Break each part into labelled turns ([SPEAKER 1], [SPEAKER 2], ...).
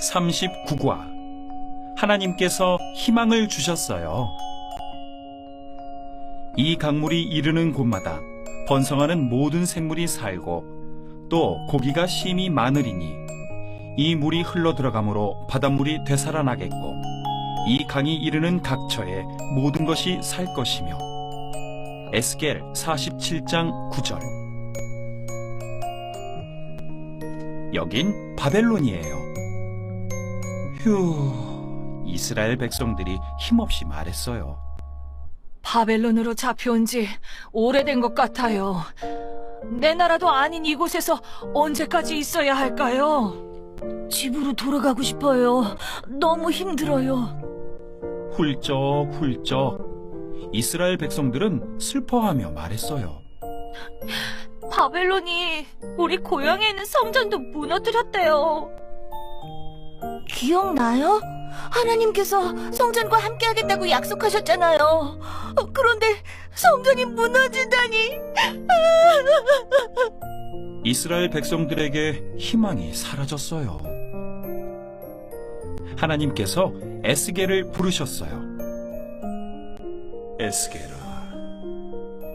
[SPEAKER 1] 39과 하나님께서 희망을 주셨어요. 이 강물이 이르는 곳마다 번성하는 모든 생물이 살고 또 고기가 심히 많으리니 이 물이 흘러 들어가므로 바닷물이 되살아나겠고 이 강이 이르는 각처에 모든 것이 살 것이며 에스겔 47장 9절 여긴 바벨론이에요. 휴, 이스라엘 백성들이 힘없이 말했어요.
[SPEAKER 2] 바벨론으로 잡혀온 지 오래된 것 같아요. 내 나라도 아닌 이곳에서 언제까지 있어야 할까요? 집으로 돌아가고 싶어요. 너무 힘들어요.
[SPEAKER 1] 훌쩍 훌쩍 이스라엘 백성들은 슬퍼하며 말했어요.
[SPEAKER 2] 바벨론이 우리 고향에 있는 성전도 무너뜨렸대요. 기억나요? 하나님께서 성전과 함께 하겠다고 약속하셨잖아요. 어, 그런데 성전이 무너지다니.
[SPEAKER 1] 이스라엘 백성들에게 희망이 사라졌어요. 하나님께서 에스겔을 부르셨어요. 에스겔아,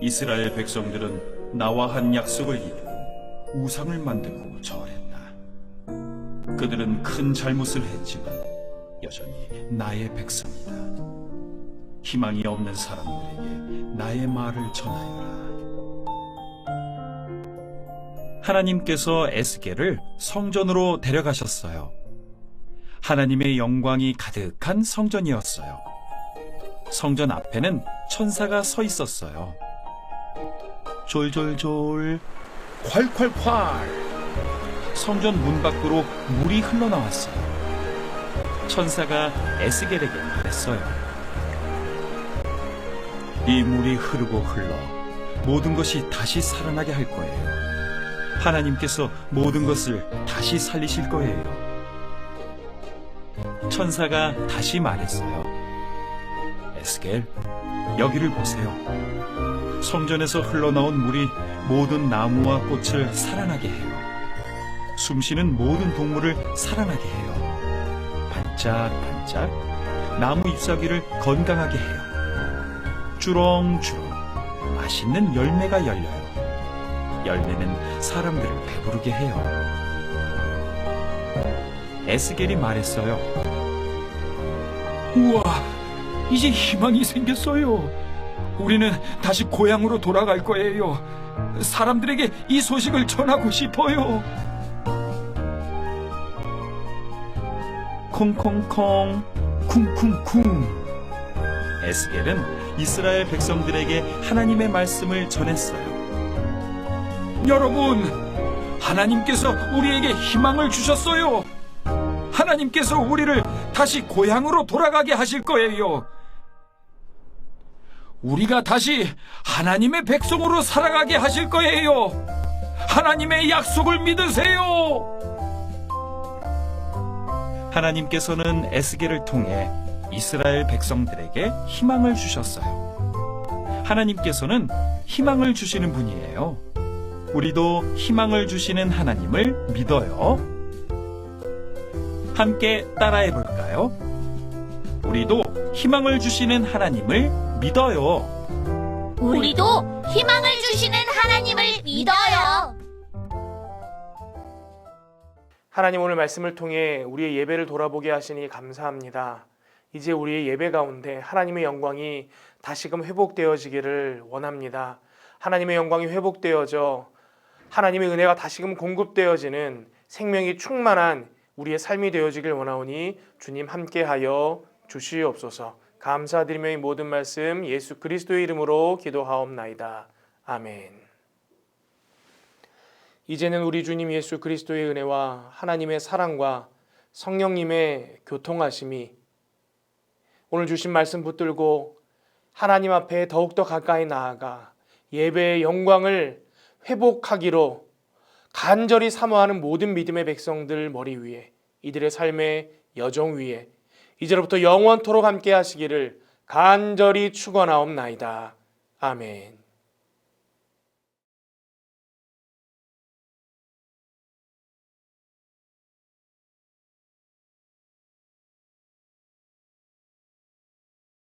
[SPEAKER 1] 이스라엘 백성들은 나와 한 약속을 이루고 우상을 만들고 절했다. 그들은 큰 잘못을 했지만 여전히 나의 백성이다. 희망이 없는 사람들에게 나의 말을 전하여라. 하나님께서 에스겔을 성전으로 데려가셨어요. 하나님의 영광이 가득한 성전이었어요. 성전 앞에는 천사가 서 있었어요. 졸졸졸, 콸콸콸. 성전 문 밖으로 물이 흘러나왔어요. 천사가 에스겔에게 말했어요. 이 물이 흐르고 흘러 모든 것이 다시 살아나게 할 거예요. 하나님께서 모든 것을 다시 살리실 거예요. 천사가 다시 말했어요. 에스겔, 여기를 보세요. 성전에서 흘러나온 물이 모든 나무와 꽃을 살아나게 해요. 숨쉬는 모든 동물을 살아나게 해요. 반짝반짝 나무 잎사귀를 건강하게 해요. 주렁주렁 맛있는 열매가 열려요. 열매는 사람들을 배부르게 해요. 에스겔이 말했어요. 우와, 이제 희망이 생겼어요. 우리는 다시 고향으로 돌아갈 거예요. 사람들에게 이 소식을 전하고 싶어요. 콩콩콩, 쿵쿵쿵. 에스겔은 이스라엘 백성들에게 하나님의 말씀을 전했어요. 여러분, 하나님께서 우리에게 희망을 주셨어요. 하나님께서 우리를 다시 고향으로 돌아가게 하실 거예요. 우리가 다시 하나님의 백성으로 살아가게 하실 거예요. 하나님의 약속을 믿으세요. 하나님께서는 에스겔을 통해 이스라엘 백성들에게 희망을 주셨어요. 하나님께서는 희망을 주시는 분이에요. 우리도 희망을 주시는 하나님을 믿어요. 함께 따라해 볼까요? 우리도 희망을 주시는 하나님을 믿어요.
[SPEAKER 3] 우리도 희망을 주시는 하나님을 믿어요.
[SPEAKER 4] 하나님 오늘 말씀을 통해 우리의 예배를 돌아보게 하시니 감사합니다. 이제 우리의 예배 가운데 하나님의 영광이 다시금 회복되어지기를 원합니다. 하나님의 영광이 회복되어져 하나님의 은혜가 다시금 공급되어지는 생명이 충만한 우리의 삶이 되어지길 원하오니 주님 함께하여 주시옵소서. 감사드리며 이 모든 말씀 예수 그리스도의 이름으로 기도하옵나이다. 아멘. 이제는 우리 주님 예수 그리스도의 은혜와 하나님의 사랑과 성령님의 교통하심이 오늘 주신 말씀 붙들고 하나님 앞에 더욱더 가까이 나아가 예배의 영광을 회복하기로 간절히 사모하는 모든 믿음의 백성들 머리 위에 이들의 삶의 여정 위에 이제로부터 영원토록 함께 하시기를 간절히 축원하옵나이다. 아멘.